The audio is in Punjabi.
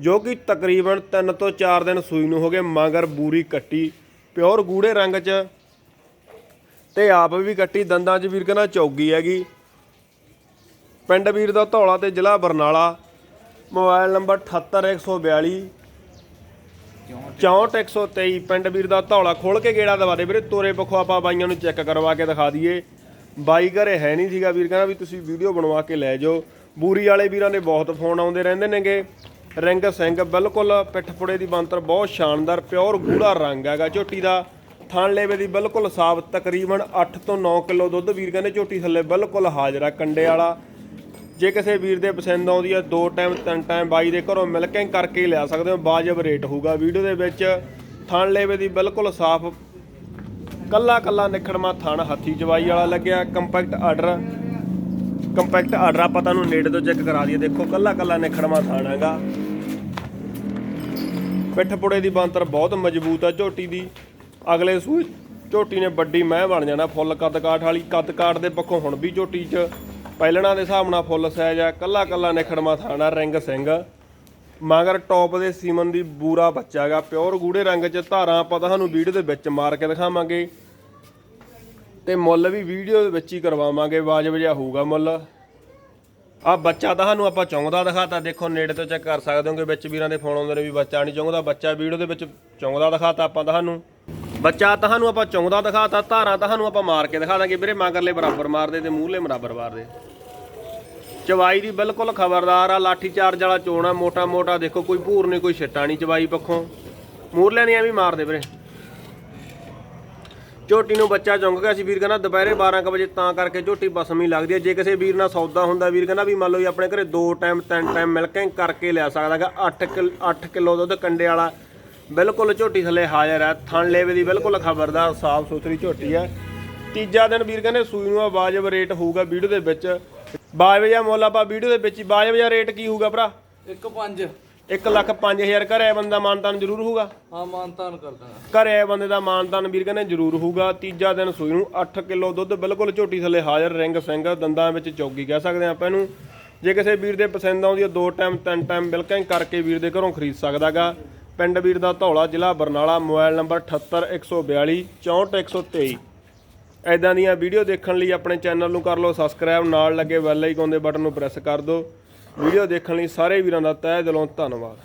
ਜੋ ਕਿ ਤਕਰੀਬਨ 3 ਤੋਂ 4 ਦਿਨ ਸੂਈ ਨੂੰ ਹੋ ਗਏ, ਮਗਰ ਬੂਰੀ ਕੱਟੀ, ਪਿਓਰ ਗੂੜੇ ਰੰਗ 'ਚ ਤੇ ਆਪ ਵੀ ਕੱਟੀ। ਦੰਦਾਂ 'ਚ ਵੀਰ ਕਹਿੰਦਾ ਚੌਗੀ ਹੈਗੀ। ਪਿੰਡ ਵੀਰ ਦਾ ਧੌਲਾ ਤੇ ਜ਼ਿਲ੍ਹਾ ਬਰਨਾਲਾ। ਮੋਬਾਈਲ ਨੰਬਰ 78142 64123 ਪਿੰਡ ਵੀਰ ਦਾ ਧੌਲਾ ਖੋਲ ਕੇ ਗੇੜਾ ਦਵਾ ਦੇ ਵੀਰੇ। ਤੋਰੇ ਪੱਖੋਂ ਆਪਾਂ ਬਾਈਆਂ ਨੂੰ ਚੈੱਕ ਕਰਵਾ ਕੇ ਦਿਖਾ ਦਈਏ। ਬਾਈ ਘਰੇ ਹੈ ਨਹੀਂ ਸੀਗਾ ਵੀਰ, ਕਹਿੰਦਾ ਵੀ ਤੁਸੀਂ ਵੀਡੀਓ ਬਣਵਾ ਕੇ ਲੈ ਜਾਓ। ਬੂਰੀ ਵਾਲੇ ਵੀਰਾਂ ਦੇ ਬਹੁਤ ਫੋਨ ਆਉਂਦੇ ਰਹਿੰਦੇ ਨੇਗੇ। ਰਿੰਗ ਸਿੰਘ ਬਿਲਕੁਲ ਪਿੱਠ ਪੁੜੇ ਦੀ ਬੰਤਰ ਬਹੁਤ ਸ਼ਾਨਦਾਰ, ਪਿਓਰ ਗੂੜਾ ਰੰਗ ਹੈਗਾ ਝੋਟੀ ਦਾ। ਥਣ ਲੇਵੇ ਦੀ ਬਿਲਕੁਲ ਸਾਫ਼, ਤਕਰੀਬਨ 8 ਤੋਂ 9 ਕਿਲੋ ਦੁੱਧ ਵੀਰ ਕਹਿੰਦੇ ਝੋਟੀ ਥੱਲੇ ਬਿਲਕੁਲ ਹਾਜ਼ਰਾ ਕੰਡੇ ਵਾਲਾ। ਜੇ ਕਿਸੇ ਵੀਰ ਦੇ ਪਸੰਦ ਆਉਂਦੀ ਹੈ ਦੋ ਟਾਈਮ, ਤਿੰਨ ਟਾਈਮ ਬਾਈ ਦੇ ਘਰੋਂ ਮਿਲ ਕੇ ਕਰਕੇ ਲਿਆ ਸਕਦੇ ਹੋ, ਵਾਜਬ ਰੇਟ ਹੋਊਗਾ। ਵੀਡੀਓ ਦੇ ਵਿੱਚ ਥਣ ਲੇਵੇ ਦੀ ਬਿਲਕੁਲ ਸਾਫ਼, ਕੱਲਾ ਕੱਲਾ ਨਿਖੜਮਾ ਥਣ ਹੱਥੀ ਜਵਾਈ ਵਾਲਾ ਲੱਗਿਆ, ਕੰਪੈਕਟ ਆਰਡਰ। ਕੰਪੈਕਟ ਆਰਡਰ ਆਪਾਂ ਤੁਹਾਨੂੰ ਨੇੜੇ ਤੋਂ ਚੈੱਕ ਕਰਾ ਦਈਏ, ਦੇਖੋ ਕੱਲਾ ਕੱਲਾ ਨਿਖੜਮਾ ਥਣ ਹੈਗਾ। ਪਿੱਠ ਪੁੜੇ ਦੀ ਬੰਤਰ ਬਹੁਤ ਮਜ਼ਬੂਤ ਆ ਝੋਟੀ ਦੀ। ਅਗਲੇ ਸੂਈ ਝੋਟੀ ਨੇ ਵੱਡੀ ਮਹਿ ਬਣ ਜਾਣਾ ਫੁੱਲ ਕੱਦ ਕਾਠ ਵਾਲੀ। ਕੱਦ ਕਾਠ ਦੇ ਪੱਖੋਂ ਹੁਣ ਵੀ ਝੋਟੀ 'ਚ ਪਹਿਲਣਾ ਦੇ ਹਿਸਾਬ ਨਾਲ ਫੁੱਲ ਸਾਈਜ਼ ਆ। ਕੱਲਾ ਕੱਲਾ ਨਿਖੜਮਾ ਥਾਣਾ ਰਿੰਗ ਸਿੰਘ। ਮਗਰ ਟੌਪ ਦੇ ਸੀਮਨ ਦੀ ਬੂਰਾ ਬੱਚਾ ਹੈਗਾ। ਪਿਓਰ ਗੂੜੇ ਰੰਗ 'ਚ ਧਾਰਾਂ ਆਪਾਂ ਤੁਹਾਨੂੰ ਵੀਡੀਓ ਦੇ ਵਿੱਚ ਮਾਰ ਕੇ ਦਿਖਾਵਾਂਗੇ। ਤੇ ਮੁੱਲ ਵੀ ਵੀਡੀਓ ਦੇ ਵਿੱਚ ਹੀ ਕਰਵਾਵਾਂਗੇ। ਵਾਜਬ ਜਿਹਾ ਹੋਊਗਾ ਮੁੱਲ। ਆ ਬੱਚਾ ਤੁਹਾਨੂੰ ਆਪਾਂ ਚੌਂਗਦਾ ਦਿਖਾਤਾ, ਦੇਖੋ ਨੇੜੇ ਤੋਂ ਚੈੱਕ ਕਰ ਸਕਦੇ ਹੋਗੇ, ਵਿੱਚ ਵੀਰਾਂ ਦੇ ਫੋਨ ਆਉਂਦੇ ਨੇ ਵੀ ਬੱਚਾ ਨਹੀਂ ਚੌਂਗਦਾ ਬੱਚਾ ਵੀਡੀਓ ਦੇ ਵਿੱਚ ਚੌਂਗਦਾ ਦਿਖਾਤਾ ਆਪਾਂ ਤੁਹਾਨੂੰ ਬੱਚਾ ਤੁਹਾਨੂੰ ਆਪਾਂ ਚੌਂਗਦਾ ਦਿਖਾਤਾ, ਧਾਰਾਂ ਤੁਹਾਨੂੰ ਆਪਾਂ ਮਾਰ ਕੇ ਦਿਖਾ ਦਾਂਗੇ ਵੀਰੇ, ਮਗਰਲੇ ਬਰਾਬਰ ਮਾਰਦੇ ਤੇ ਮੂਹਰਲੇ ਬਰਾਬਰ ਮਾਰਦੇ ਚਵਾਈ ਦੀ ਬਿਲਕੁਲ ਖਬਰਦਾਰ ਆ, ਲਾਠੀ ਚਾਰਜ ਵਾਲਾ ਚੋਣਾ ਮੋਟਾ ਮੋਟਾ ਦੇਖੋ, ਕੋਈ ਭੂਰ ਨਹੀਂ, ਕੋਈ ਛਿੱਟਾ ਨਹੀਂ ਚਵਾਈ ਪੱਖੋਂ। ਮੂਰਲਿਆਂ ਦੀਆਂ ਵੀ ਮਾਰਦੇ ਵੀਰੇ। ਝੋਟੀ ਨੂੰ ਬੱਚਾ ਚੁੰਗ ਗਿਆ ਸੀ, ਵੀਰ ਕਹਿੰਦਾ ਦੁਪਹਿਰੇ 12 ਕੁ ਵਜੇ, ਤਾਂ ਕਰਕੇ ਝੋਟੀ ਬਸਮੀ ਲੱਗਦੀ ਹੈ। ਜੇ ਕਿਸੇ ਵੀਰ ਨਾਲ ਸੌਦਾ ਹੁੰਦਾ, ਵੀਰ ਕਹਿੰਦਾ ਵੀ ਮੰਨ ਲਓ ਜੀ ਆਪਣੇ ਘਰੇ ਦੋ ਟਾਈਮ ਤਿੰਨ ਟਾਈਮ ਮਿਲਕਿੰਗ ਕਰਕੇ ਲਿਆ ਸਕਦਾਗਾ 8 ਕਿਲੋ 8 ਕਿਲੋ ਦੁੱਧ ਕੰਡੇ ਵਾਲਾ। ਬਿਲਕੁਲ ਝੋਟੀ ਥੱਲੇ ਹਾਜ਼ਰ ਹੈ। ਥਣ ਲੇਵੇ ਦੀ ਬਿਲਕੁਲ ਖਬਰਦਾਰ ਸਾਫ਼ ਸੁਥਰੀ ਝੋਟੀ ਹੈ। ਤੀਜਾ ਦਿਨ ਵੀਰ ਕਹਿੰਦੇ ਸੂਈ ਨੂੰ ਆ ਵਾਜਬ ਰੇਟ ਹੋਊਗਾ ਵੀਡੀਓ ਦੇ ਵਿੱਚ। ਵਾਜਬ ਜਾਂ ਮੁੱਲ, ਆਪਾਂ ਵੀਡੀਓ ਦੇ ਵਿੱਚ ਹੀ ਵਾਜਬ ਜਾਂ ਰੇਟ ਕੀ ਹੋਊਗਾ ਭਰਾ? ਇੱਕ ਪੰਜ। 1 ਲੱਖ 5000 ਘਰੇ ਬੰਦਾ ਮਾਨਤਾਨ ਜ਼ਰੂਰ ਹੋਊਗਾ? ਹਾਂ ਮਾਨਤਾਨ ਕਰ ਦਾਂਗਾ ਘਰੇ ਬੰਦੇ ਦਾ ਮਾਨਤਾਨ ਵੀਰ ਕਹਿੰਦੇ ਜ਼ਰੂਰ ਹੋਊਗਾ। ਤੀਜਾ ਦਿਨ ਸੂਈ ਨੂੰ 8 ਕਿਲੋ ਦੁੱਧ ਬਿਲਕੁਲ ਝੋਟੀ ਥੱਲੇ ਹਾਜ਼ਰ ਰਿੰਗ ਸਿੰਘ ਦੰਦਾਂ ਵਿੱਚ ਚੌਗੀ ਕਹਿ ਸਕਦੇ ਆਪਾਂ ਇਹਨੂੰ। ਜੇ ਕਿਸੇ ਵੀਰ ਦੇ ਪਸੰਦ ਆਉਂਦੀ ਹੈ ਦੋ ਟਾਈਮ ਤਿੰਨ ਟਾਈਮ ਬਿਲਕਿੰਗ ਕਰਕੇ ਵੀਰ ਦੇ ਘਰੋਂ ਖਰੀਦ ਸਕਦਾਗਾ। ਪਿੰਡ ਵੀਰ ਦਾ ਧੌਲਾ ਜ਼ਿਲ੍ਹਾ ਬਰਨਾਲਾ ਮੋਬਾਈਲ ਨੰਬਰ 78142 64123 ਐਦਾਂ ਦੀਆਂ ਵੀਡੀਓ ਦੇਖਣ ਲਈ ਆਪਣੇ ਚੈਨਲ ਨੂੰ ਕਰ ਲਓ ਸਬਸਕ੍ਰਾਈਬ ਨਾਲ ਲੱਗੇ ਬੈਲ ਆਈਕਨ ਦੇ ਬਟਨ ਨੂੰ ਪ੍ਰੈਸ ਕਰ ਦਿਓ। ਵੀਡੀਓ ਦੇਖਣ ਲਈ ਸਾਰੇ ਵੀਰਾਂ ਦਾ ਤਹਿ ਦਿਲੋਂ ਧੰਨਵਾਦ।